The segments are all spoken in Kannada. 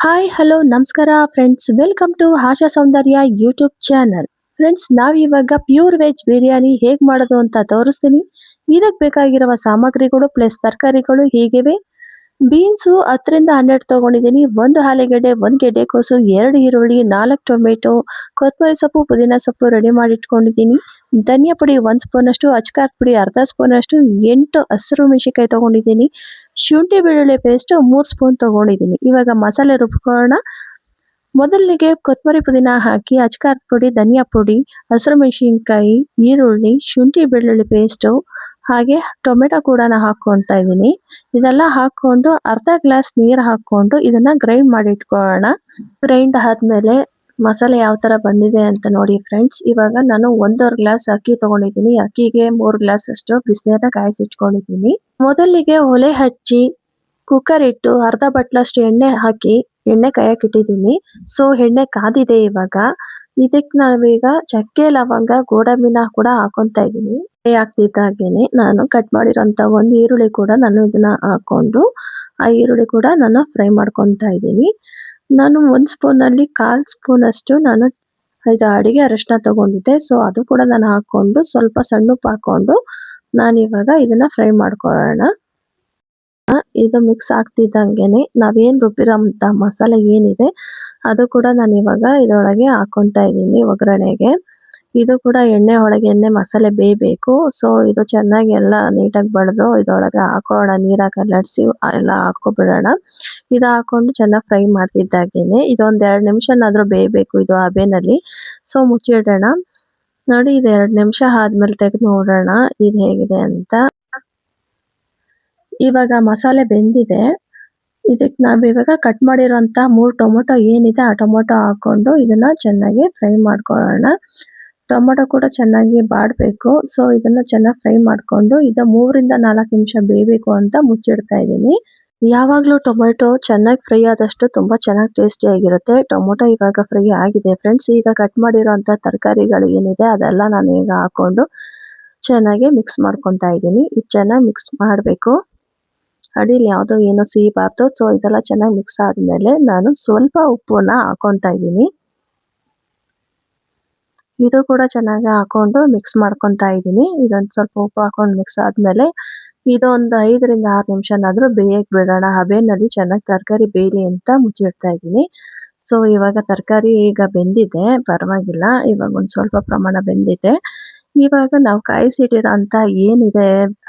ಹಾಯ್ ಹಲೋ ನಮಸ್ಕಾರ friends welcome to Asha Soundarya YouTube channel friends ನಾವು ಇವಾಗ ಪ್ಯೂರ್ ವೆಜ್ ಬಿರಿಯಾನಿ ಹೇಗೆ ಮಾಡೋದು ಅಂತ ತೋರಿಸ್ತೀನಿ. ಇದಕ್ಕೆ ಬೇಕಾಗಿರುವ ಸಾಮಗ್ರಿಗಳು ಪ್ಲಸ್ ತರಕಾರಿಗಳು ಹೀಗಿವೆ. ಬೀನ್ಸು ಹತ್ತರಿಂದ ಹನ್ನೆರಡು ತೊಗೊಂಡಿದ್ದೀನಿ. ಒಂದು ಆಲೂಗೆಡ್ಡೆ ಗೆಡ್ಡೆ ಗೆಡ್ಡೆಕೋಸು ಎರಡು ಈರುಳ್ಳಿ, ನಾಲ್ಕು ಟೊಮೆಟೊ ಕೊತ್ತಂಬರಿ ಸೊಪ್ಪು, ಪುದೀನ ಸೊಪ್ಪು ರೆಡಿ ಮಾಡಿ ಇಟ್ಕೊಂಡಿದ್ದೀನಿ ಧನಿಯಾ ಪುಡಿ ಒಂದು ಸ್ಪೂನ್ ಅಷ್ಟು ಅಚ್ಕಾರ್ ಪುಡಿ ಅರ್ಧ ಸ್ಪೂನ್ ಅಷ್ಟು ಎಂಟು ಹಸಿರು ಮೆಣಸಿಕಾಯಿ ತಗೊಂಡಿದ್ದೀನಿ. ಶುಂಠಿ ಬೆಳ್ಳುಳ್ಳಿ ಪೇಸ್ಟು ಮೂರು ಸ್ಪೂನ್ ತಗೊಂಡಿದ್ದೀನಿ. ಇವಾಗ ಮಸಾಲೆ ರುಬ್ಕೊಳ್ಳೋಣ. ಮೊದಲಿಗೆ ಕೊತ್ತಂಬರಿ ಪುದೀನ ಹಾಕಿ ಅಚ್ಕಾರದ ಪುಡಿ, ಧನಿಯಾ ಪುಡಿ, ಹಸಿರು ಮೆಣಸಿನ್ಕಾಯಿ, ಈರುಳ್ಳಿ, ಶುಂಠಿ ಬೆಳ್ಳುಳ್ಳಿ ಪೇಸ್ಟು ಹಾಗೆ ಟೊಮೆಟೊ ಕೂಡ ಹಾಕೊಂತ ಇದೀನಿ ಇದೆಲ್ಲ ಹಾಕೊಂಡು ಅರ್ಧ ಗ್ಲಾಸ್ ನೀರ್ ಹಾಕೊಂಡು ಇದನ್ನ ಗ್ರೈಂಡ್ ಮಾಡಿ ಇಟ್ಕೊಳ್ಳೋಣ. ಗ್ರೈಂಡ್ ಆದ್ಮೇಲೆ ಮಸಾಲೆ ಯಾವ ತರ ಬಂದಿದೆ ಅಂತ ನೋಡಿ ಫ್ರೆಂಡ್ಸ್. ಇವಾಗ ನಾನು ಒಂದೂವರೆ ಗ್ಲಾಸ್ ಅಕ್ಕಿ ತಗೊಂಡಿದ್ದೀನಿ. ಅಕ್ಕಿಗೆ ಮೂರ್ ಗ್ಲಾಸ್ ಅಷ್ಟು ಬಿಸಿನೀರನ್ನ ಕಾಯಿಸಿಟ್ಕೊಂಡಿದ್ದೀನಿ. ಮೊದಲಿಗೆ ಒಲೆ ಹಚ್ಚಿ ಕುಕ್ಕರ್ ಇಟ್ಟು ಅರ್ಧ ಬಟ್ಲಷ್ಟು ಎಣ್ಣೆ ಹಾಕಿ ಎಣ್ಣೆ ಕಾಯಕ್ಕೆ ಇಟ್ಟಿದ್ದೀನಿ. ಸೊ ಎಣ್ಣೆ ಕಾದಿದೆ ಇವಾಗ. ಇದಕ್ಕೆ ನಾವೀಗ ಚಕ್ಕೆ, ಲವಂಗ, ಗೋಡಂಬಿನ ಕೂಡ ಹಾಕೊಂತ ಇದ್ದೀನಿ. ಆಗ್ತಿದ್ದಾಗೇನೆ ನಾನು ಕಟ್ ಮಾಡಿರೋಂತ ಒಂದು ಈರುಳ್ಳಿ ಕೂಡ ನಾನು ಇದನ್ನ ಹಾಕೊಂಡು, ಆ ಈರುಳ್ಳಿ ಕೂಡ ನಾನು ಫ್ರೈ ಮಾಡ್ಕೊಂತ ಇದ್ದೀನಿ. ನಾನು ಒಂದ್ ಸ್ಪೂನ್ ಅಲ್ಲಿ ಕಾಲ್ ಸ್ಪೂನ್ ಅಷ್ಟು ನಾನು ಇದು ಅಡಿಗೆ ಅರಿಶಿನ ತಗೊಂಡಿದ್ದೆ ಸೊ ಅದು ಕೂಡ ನಾನು ಹಾಕೊಂಡು ಸ್ವಲ್ಪ ಸಣ್ಣ ಹಾಕೊಂಡು ನಾನು ಇವಾಗ ಇದನ್ನ ಫ್ರೈ ಮಾಡ್ಕೊಳ್ಳೋಣ. ಇದು ಮಿಕ್ಸ್ ಆಗ್ತಿದ್ದಂಗೆನೆ ನಾವೇನ್ ರುಬ್ಬಿರೋಂತ ಮಸಾಲೆ ಏನಿದೆ, ಅದು ಕೂಡ ನಾನು ಇವಾಗ ಇದರೊಳಗೆ ಹಾಕೊಂತ ಇದ್ದೀನಿ ಒಗ್ಗರಣೆಗೆ. ಇದು ಕೂಡ ಎಣ್ಣೆ ಒಳಗೆ ಎಣ್ಣೆ ಮಸಾಲೆ ಬೇಯಬೇಕು. ಸೊ ಇದು ಚೆನ್ನಾಗಿ ಎಲ್ಲ ನೀಟಾಗಿ ಬಡ್ದು ಇದೊಳಗೆ ಹಾಕೋಣ, ನೀರಾಗ ಕಲರ್ಸಿ ಎಲ್ಲ ಹಾಕೊಬಿಡೋಣ ಇದು ಹಾಕೊಂಡು ಚೆನ್ನಾಗಿ ಫ್ರೈ ಮಾಡ್ತಿದ್ದಾಗೇನೆ. ಇದೊಂದು ಎರಡು ನಿಮಿಷನಾದರೂ ಬೇಯಬೇಕು ಇದು ಹಬೆನಲ್ಲಿ ಸೊ ಮುಚ್ಚಿಡೋಣ. ನೋಡಿ, ಇದು ಎರಡು ನಿಮಿಷ ಆದ್ಮೇಲೆ ತೆಗೆದು ನೋಡೋಣ ಇದು ಹೇಗಿದೆ ಅಂತ. ಇವಾಗ ಮಸಾಲೆ ಬೆಂದಿದೆ. ಇದಕ್ಕೆ ನಾವು ಇವಾಗ ಕಟ್ ಮಾಡಿರೋಂಥ ಮೂರು ಟೊಮೊಟೊ ಏನಿದೆ ಆ ಟೊಮೊಟೊ ಹಾಕೊಂಡು ಇದನ್ನ ಚೆನ್ನಾಗಿ ಫ್ರೈ ಮಾಡ್ಕೊಳ್ಳೋಣ. ಟೊಮೊಟೊ ಕೂಡ ಚೆನ್ನಾಗಿ ಬಾಡಬೇಕು. ಸೊ ಇದನ್ನ ಚೆನ್ನಾಗಿ ಫ್ರೈ ಮಾಡ್ಕೊಂಡು ಇದು ಮೂರಿಂದ ನಾಲ್ಕು ನಿಮಿಷ ಬೇಯಬೇಕು ಅಂತ ಮುಚ್ಚಿಡ್ತಾ ಇದ್ದೀನಿ. ಯಾವಾಗಲೂ ಟೊಮೆಟೊ ಚೆನ್ನಾಗಿ ಫ್ರೈ ಆದಷ್ಟು ತುಂಬಾ ಚೆನ್ನಾಗಿ ಟೇಸ್ಟಿ ಆಗಿರುತ್ತೆ. ಟೊಮೊಟೊ ಇವಾಗ ಫ್ರೈ ಆಗಿದೆ ಫ್ರೆಂಡ್ಸ್. ಈಗ ಕಟ್ ಮಾಡಿರೋಂಥ ತರಕಾರಿಗಳು ಏನಿದೆ ಅದೆಲ್ಲ ನಾನು ಈಗ ಹಾಕೊಂಡು ಚೆನ್ನಾಗಿ ಮಿಕ್ಸ್ ಮಾಡ್ಕೊಂತ ಇದ್ದೀನಿ. ಇದು ಚೆನ್ನಾಗಿ ಮಿಕ್ಸ್ ಮಾಡಬೇಕು. ಅಡಿಲಿ ಯಾವುದೋ ಏನೋ ಸಿಹಿಬಾರ್ದು ಸೊ ಇದೆಲ್ಲ ಚೆನ್ನಾಗಿ ಮಿಕ್ಸ್ ಆದ್ಮೇಲೆ ನಾನು ಸ್ವಲ್ಪ ಉಪ್ಪನ್ನ ಹಾಕೊಂತ ಇದ್ದೀನಿ. ಇದು ಕೂಡ ಚೆನ್ನಾಗಿ ಹಾಕೊಂಡು ಮಿಕ್ಸ್ ಮಾಡ್ಕೊಂತ ಇದೀನಿ ಇದೊಂದು ಸ್ವಲ್ಪ ಉಪ್ಪು ಹಾಕೊಂಡು ಮಿಕ್ಸ್ ಆದ್ಮೇಲೆ ಇದೊಂದು ಐದರಿಂದ ಆರು ನಿಮಿಷನಾದ್ರೂ ಬೇಯಕ್ ಬಿಡೋಣ. ಹಬೆನಲ್ಲಿ ಚೆನ್ನಾಗಿ ತರಕಾರಿ ಬೇಯಲಿ ಅಂತ ಮುಚ್ಚಿಡ್ತಾ ಇದ್ದೀನಿ. ಸೊ ಇವಾಗ ತರಕಾರಿ ಈಗ ಬೆಂದಿದೆ. ಪರವಾಗಿಲ್ಲ. ಇವಾಗ ಒಂದ್ ಸ್ವಲ್ಪ ಪ್ರಮಾಣ ಬೆಂದಿದೆ. ಇವಾಗ ನಾವು ಕಾಯಿಸಿಟ್ಟಿರೋಂತ ಏನಿದೆ?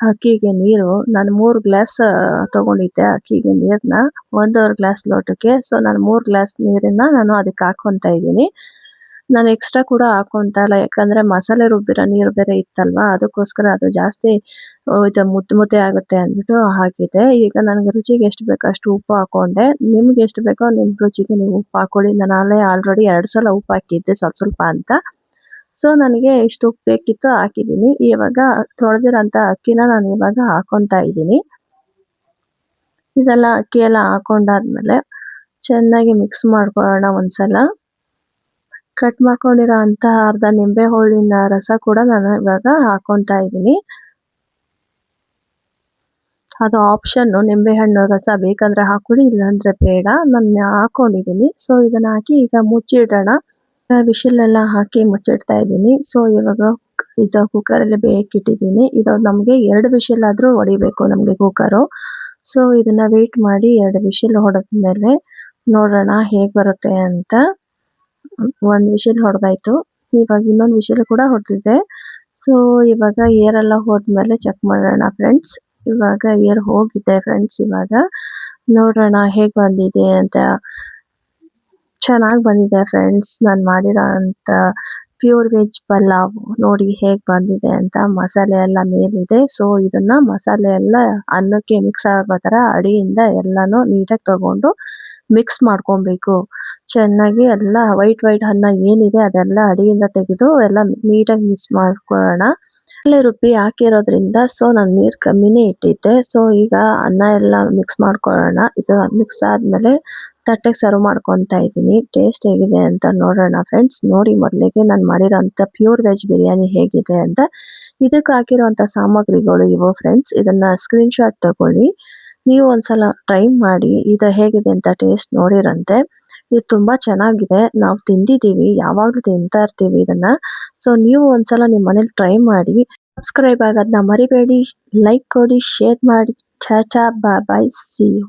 ಅಕ್ಕಿಗೆ ನೀರು. ನಾನು ಮೂರು ಗ್ಲಾಸ್ ತಗೊಂಡಿದ್ದೆ ಅಕ್ಕಿಗೆ ನೀರನ್ನ ಒಂದೂವರೆ ಗ್ಲಾಸ್ ಲೋಟಕ್ಕೆ. ಸೊ ನಾನು ಮೂರು ಗ್ಲಾಸ್ ನೀರನ್ನ ನಾನು ಅದಕ್ಕೆ ಹಾಕೊಂತ ಇದ್ದೀನಿ. ನಾನು ಎಕ್ಸ್ಟ್ರಾ ಕೂಡ ಹಾಕೊಂತ ಇಲ್ಲ ಯಾಕಂದ್ರೆ ಮಸಾಲೆ ರುಬ್ಬಿರೋ ನೀರು ಬೇರೆ ಇತ್ತಲ್ವಾ, ಅದಕ್ಕೋಸ್ಕರ ಅದು ಜಾಸ್ತಿ ಇದು ಮುದ್ದು ಮುದ್ದೆ ಆಗುತ್ತೆ ಅಂದ್ಬಿಟ್ಟು ಹಾಕಿದೆ ಈಗ ನನಗೆ ರುಚಿಗೆ ಎಷ್ಟು ಬೇಕೋ ಅಷ್ಟು ಉಪ್ಪು ಹಾಕೊಂಡೆ. ನಿಮ್ಗೆ ಎಷ್ಟು ಬೇಕೋ ನಿಮ್ಮ ರುಚಿಗೆ ನೀವು ಉಪ್ಪು ಹಾಕೊಳ್ಳಿ. ನಾನು ಆಲ್ರೆಡಿ ಎರಡು ಸಲ ಉಪ್ಪು ಹಾಕಿದ್ದೆ ಸ್ವಲ್ಪ ಸ್ವಲ್ಪ ಅಂತ. ಸೊ ನನಗೆ ಎಷ್ಟು ಉಪ್ಪು ಬೇಕಿತ್ತು, ಹಾಕಿದ್ದೀನಿ. ಇವಾಗ ತೊಳೆದಿರೋಂಥ ಅಕ್ಕಿನ ನಾನು ಇವಾಗ ಹಾಕೊಂತ ಇದ್ದೀನಿ. ಇದೆಲ್ಲ ಅಕ್ಕಿ ಎಲ್ಲ ಹಾಕೊಂಡಾದ್ಮೇಲೆ ಚೆನ್ನಾಗಿ ಮಿಕ್ಸ್ ಮಾಡ್ಕೊಳ್ಳೋಣ ಒಂದ್ಸಲ. ಕಟ್ ಮಾಡ್ಕೊಂಡಿರೋ ಅಂತ ಅರ್ಧ ನಿಂಬೆ ಹೋಳಿನ ರಸ ಕೂಡ ನಾನು ಇವಾಗ ಹಾಕೊಂತ ಇದ್ದೀನಿ. ಅದು ಆಪ್ಷನ್ ನಿಂಬೆ ಹಣ್ಣು ರಸ ಬೇಕಂದ್ರೆ ಹಾಕೊಳ್ಳಿ ಇಲ್ಲಾಂದ್ರೆ ಬೇಡ. ನಾನು ಹಾಕೊಂಡಿದ್ದೀನಿ. ಸೊ ಇದನ್ನ ಹಾಕಿ ಈಗ ಮುಚ್ಚಿಡೋಣ. ವಿಶಿಲ್ ಎಲ್ಲ ಹಾಕಿ ಮುಚ್ಚಿಡ್ತಾ ಇದ್ದೀನಿ. ಸೊ ಇವಾಗ ಇದು ಕುಕ್ಕರ್ ಅಲ್ಲಿ ಬೇಯಕ್ಕೆ ಇಟ್ಟಿದ್ದೀನಿ ಇದು ನಮಗೆ ಎರಡು ವಿಶಿಲ್ ಆದ್ರೂ ಹೊಡಿಬೇಕು ನಮಗೆ ಕುಕ್ಕರು ಸೊ ಇದನ್ನ ವೇಟ್ ಮಾಡಿ ಎರಡು ವಿಶಿಲ್ ಹೊಡೆದ್ಮೇಲೆ ನೋಡೋಣ ಹೇಗ್ ಬರುತ್ತೆ ಅಂತ. ಒಂದ್ ವಿಶಿಲ್ ಹೊಡೆದಾಯ್ತು. ಇವಾಗ ಇನ್ನೊಂದ್ ವಿಶಿಲ್ ಕೂಡ ಹೊಡೆದಿದೆ. ಸೊ ಇವಾಗ ಏರ್ ಎಲ್ಲ ಹೋದ್ಮೇಲೆ ಚೆಕ್ ಮಾಡೋಣ ಫ್ರೆಂಡ್ಸ್ ಇವಾಗ ಏರ್ ಹೋಗಿದೆ ಫ್ರೆಂಡ್ಸ್ ಇವಾಗ. ನೋಡೋಣ ಹೇಗ್ ಬಂದಿದೆ ಅಂತ. ಚೆನ್ನಾಗ್ ಬಂದಿದೆ ಫ್ರೆಂಡ್ಸ್ ನಾನ್ ಮಾಡಿರೋ ಅಂತ ಪ್ಯೂರ್ ವೆಜ್ ಪಲಾವ್ ನೋಡಿ ಹೇಗ್ ಬಂದಿದೆ ಅಂತ ಮಸಾಲೆ ಎಲ್ಲ ಮೇಲಿದೆ. ಸೊ ಇದನ್ನ ಮಸಾಲೆ ಎಲ್ಲ ಅನ್ನಕ್ಕೆ ಮಿಕ್ಸ್ ಆಗೋ ತರ ಅಡಿಯಿಂದ ಎಲ್ಲಾನು ನೀಟಾಗಿ ತಗೊಂಡು ಮಿಕ್ಸ್ ಮಾಡ್ಕೊಬೇಕು. ಚೆನ್ನಾಗಿ ಎಲ್ಲ ವೈಟ್ ವೈಟ್ ಅನ್ನ ಏನಿದೆ ಅದೆಲ್ಲ ಅಡಿಯಿಂದ ತೆಗೆದು ಎಲ್ಲ ನೀಟಾಗಿ ಮಿಕ್ಸ್ ಮಾಡ್ಕೊಳ್ಳೋಣ ಮಸಾಲೆ ರುಬ್ಬಿ ಹಾಕಿರೋದ್ರಿಂದ ಸೊ ನಾನು ನೀರು ಕಮ್ಮಿನೇ ಇಟ್ಟಿದ್ದೆ. ಸೊ ಈಗ ಅನ್ನ ಎಲ್ಲ ಮಿಕ್ಸ್ ಮಾಡ್ಕೊಳ್ಳೋಣ. ಇದು ಮಿಕ್ಸ್ ಆದಮೇಲೆ ತಟ್ಟೆಗೆ ಸರ್ವ್ ಮಾಡ್ಕೊಂತ ಇದ್ದೀನಿ. ಟೇಸ್ಟ್ ಹೇಗಿದೆ ಅಂತ ನೋಡೋಣ ಫ್ರೆಂಡ್ಸ್ ನೋಡಿ ಮೊದಲಿಗೆ ನಾನು ಮಾಡಿರೋಂಥ ಪ್ಯೂರ್ ವೆಜ್ ಬಿರಿಯಾನಿ ಹೇಗಿದೆ ಅಂತ. ಇದಕ್ಕೆ ಹಾಕಿರೋಂಥ ಸಾಮಗ್ರಿಗಳು ಇವು ಫ್ರೆಂಡ್ಸ್ ಇದನ್ನ ಸ್ಕ್ರೀನ್ಶಾಟ್ ತಗೊಳ್ಳಿ. ನೀವು ಒಂದ್ಸಲ ಟ್ರೈ ಮಾಡಿ. ಇದು ಹೇಗಿದೆ ಅಂತ ಟೇಸ್ಟ್ ನೋಡಿರಂತೆ. ಇದು ತುಂಬಾ ಚೆನ್ನಾಗಿದೆ. ನಾವು ತಿಂದಿದೀವಿ ಯಾವಾಗ್ಲೂ ತಿಂತಾ ಇರ್ತೀವಿ ಇದನ್ನ. ಸೊ ನೀವು ಒಂದ್ಸಲ ನಿಮ್ ಮನೇಲಿ ಟ್ರೈ ಮಾಡಿ ಸಬ್ಸ್ಕ್ರೈಬ್ ಆಗೋದನ್ನ ಮರಿಬೇಡಿ ಲೈಕ್ ಕೊಡಿ ಶೇರ್ ಮಾಡಿ. Tata bye bye see you